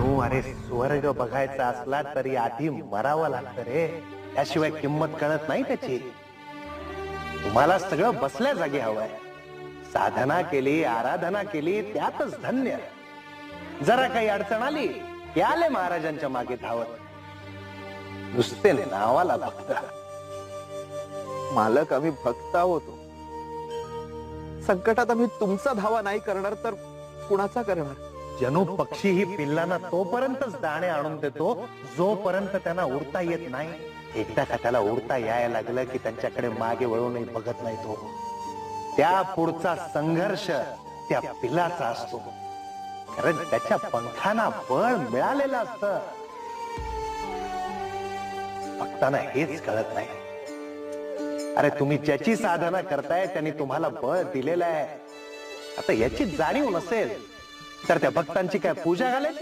म्हणू अरे स्वर्ग बघायचा असला तरी आधी मरावं लागतं रे. त्याशिवाय किंमत कळत नाही त्याची. तुम्हाला सगळं बसल्या जागी हवंय. साधना केली आराधना केली त्यातच धन्य. जरा काही अडचण आली की आले महाराजांच्या मागे धावत. नुसते नावाला भक्त. मालक आम्ही भक्त होतो संकटात आम्ही तुमचा धावा नाही करणार तर कुणाचा करणार? जणू पक्षी ही पिल्लांना तोपर्यंतच दाणे आणून देतो जोपर्यंत त्यांना उडता येत नाही. एकदा का त्याला उडता यायला लागलं की त्यांच्याकडे मागे वळूनही बघत नाही तो. त्या पुढचा संघर्ष त्या पिलाचा असतो. कारण त्याच्या पंखांना बळ मिळालेलं असत. भक्तांना हेच कळत नाही. अरे तुम्ही ज्याची साधना करताय त्यांनी तुम्हाला बळ दिलेलं आहे. आता याची जाणीव नसेल. तर त्या भक्तांची काय पूजा घालायची